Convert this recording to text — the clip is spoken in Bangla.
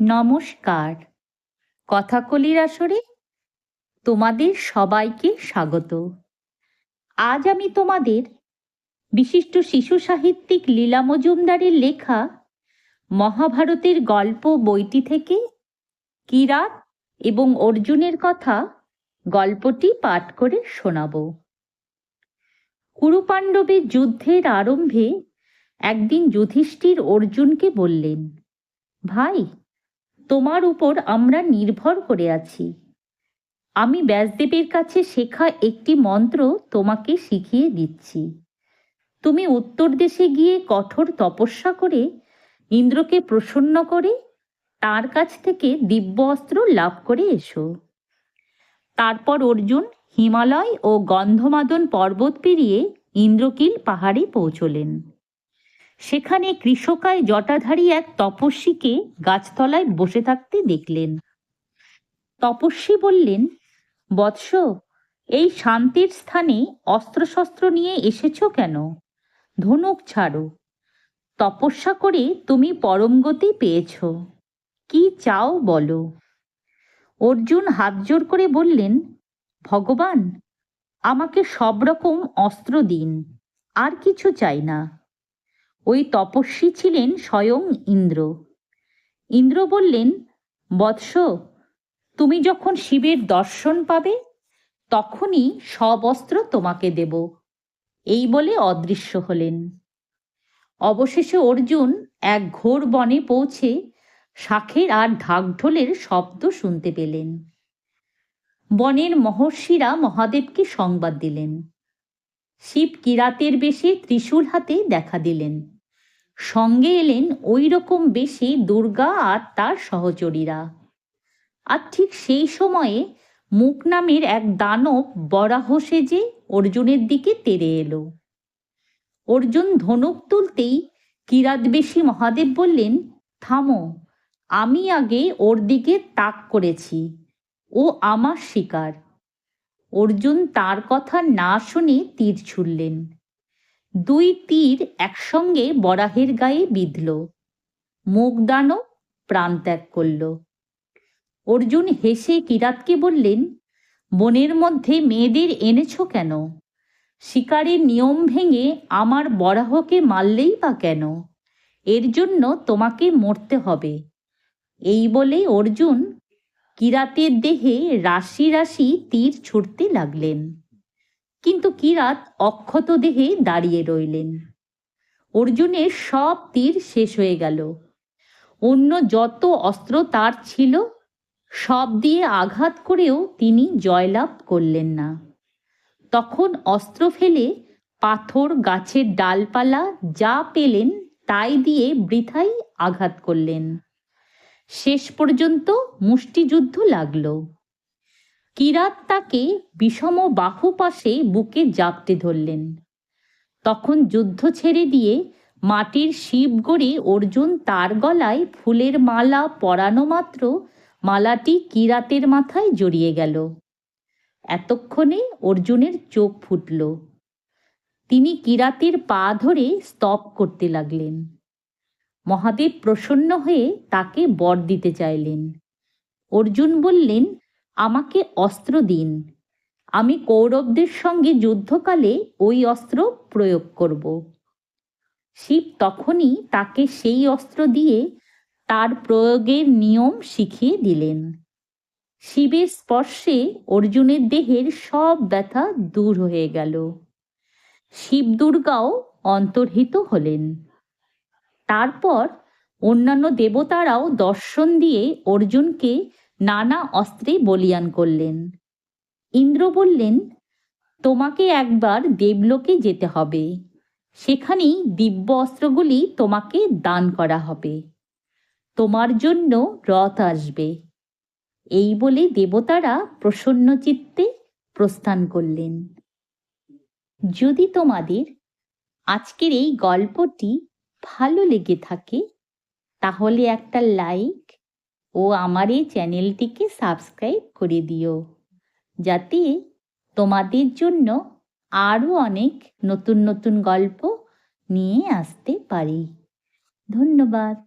নমস্কার। কথাকলির আসরে তোমাদের সবাইকে স্বাগত। আজ আমি তোমাদের বিশিষ্ট শিশু সাহিত্যিক লীলা মজুমদারের লেখা মহাভারতের গল্প বইটি থেকে কিরাত এবং অর্জুনের কথা গল্পটি পাঠ করে শোনাব। কুরুপাণ্ডবের যুদ্ধের আরম্ভে একদিন যুধিষ্ঠির অর্জুনকে বললেন, ভাই তোমার উপর আমরা নির্ভর করে আছি। আমি ব্যাসদেবের কাছে শেখা একটি মন্ত্র তোমাকে শিখিয়ে দিচ্ছি। তুমি উত্তর দেশে গিয়ে কঠোর তপস্যা করে, ইন্দ্রকে প্রসন্ন করে, তার কাছ থেকে দিব্য অস্ত্র লাভ করে এসো। তারপর অর্জুন, হিমালয় ও গন্ধমাদন পর্বত পেরিয়ে ইন্দ্রকিল পাহাড়ে পৌঁছলেন। সেখানে কৃষকায় জটাধারী এক তপস্বীকে গাছতলায় বসে থাকতে দেখলেন। তপস্বী বললেন, বৎস, এই শান্তির স্থানে অস্ত্রশস্ত্র নিয়ে এসেছ কেন? ধনুক ছাড়ো। তপস্যা করে তুমি পরমগতি পেয়েছ। কি চাও বলো? অর্জুন হাত জোর করে বললেন, ভগবান, আমাকে সব রকম অস্ত্র দিন, আর কিছু চাই না। ওই তপস্বী ছিলেন স্বয়ং ইন্দ্র। ইন্দ্র বললেন, বৎস, তুমি যখন শিবের দর্শন পাবে, তখনই সব অস্ত্র তোমাকে দেব। এই বলে অদৃশ্য হলেন। অবশেষে অর্জুন এক ঘোর বনে পৌঁছে শাখের আর ঢাকঢোলের শব্দ শুনতে পেলেন। বনের মহর্ষিরা মহাদেবকে সংবাদ দিলেন। শিব কিরাতের বেশে ত্রিশূল হাতে দেখা দিলেন। সঙ্গে এলেন ওই রকম বেশি দুর্গা আর তার সহচরীরা। আর ঠিক সেই সময়ে মুখ নামের এক দানব বরাহ সেজে অর্জুনের দিকে তেড়ে এলো। অর্জুন ধনুক তুলতেই কিরাতবেশী মহাদেব বললেন, থামো, আমি আগে ওর দিকে তাক করেছি, ও আমার শিকার। অর্জুন তার কথা না শুনে তীর ছুড়লেন। দুই তীর একসঙ্গে বরাহের গায়ে বিঁধল। মুখ দানব প্রাণত্যাগ করল। অর্জুন হেসে কিরাতকে বললেন, বনের মধ্যে মেয়েদের এনেছ কেন? শিকারের নিয়ম ভেঙে আমার বরাহকে মারলেই বা কেন? এর জন্য তোমাকে মরতে হবে। এই বলে অর্জুন কিরাতের দেহে রাশি রাশি তীর ছুটতে লাগলেন। কিন্তু কিরাত অক্ষত দেহে দাঁড়িয়ে রইলেন। অর্জুনের সব তীর শেষ হয়ে গেল। অন্য যত অস্ত্র তার ছিল, সব দিয়ে আঘাত করেও তিনি জয়লাভ করলেন না। তখন অস্ত্র ফেলে পাথর, গাছের ডালপালা যা পেলেন তাই দিয়ে বৃথাই আঘাত করলেন। শেষ পর্যন্ত মুষ্টিযুদ্ধ লাগল। কিরাত তাকে বিষম বাহু পাশে বুকে জাপটে ধরলেন। তখন যুদ্ধ ছেড়ে দিয়ে মাটির শিব গড়ে অর্জুন তার গলায় ফুলের মালা পরানো মাত্র মালাটি কিরাতের মাথায় জড়িয়ে গেল। এতক্ষণে অর্জুনের চোখ ফুটল। তিনি কিরাতের পা ধরে স্তব করতে লাগলেন। মহাদেব প্রসন্ন হয়ে তাকে বর দিতে চাইলেন। অর্জুন বললেন আমাকে অস্ত্র দিন। আমি কৌরবদের সঙ্গে যুদ্ধকালে ওই অস্ত্র প্রয়োগ করব। শিব তখনই তাকে সেই অস্ত্র দিয়ে তার প্রয়োগের নিয়ম শিখিয়ে দিলেন। শিবের স্পর্শে অর্জুনের দেহের সব ব্যথা দূর হয়ে গেল। শিব দুর্গাও অন্তর্হিত হলেন। তারপর অন্যান্য দেবতারাও দর্শন দিয়ে অর্জুনকে নানা অস্ত্রে বলিয়ান করলেন। ইন্দ্র বললেন, তোমাকে একবার দেবলোকে যেতে হবে। সেখানেই দিব্য অস্ত্রগুলি তোমাকে দান করা হবে। তোমার জন্য রথ আসবে। এই বলে দেবতারা প্রসন্ন চিত্তে প্রস্থান করলেন। যদি তোমাদের আজকের এই গল্পটি ভালো লেগে থাকে, তাহলে একটা লাইক ও আমার এই চ্যানেলটিকে সাবস্ক্রাইব করে দিও। যাতে তোমাদের জন্য আরও অনেক নতুন নতুন গল্প নিয়ে আসতে পারি। ধন্যবাদ।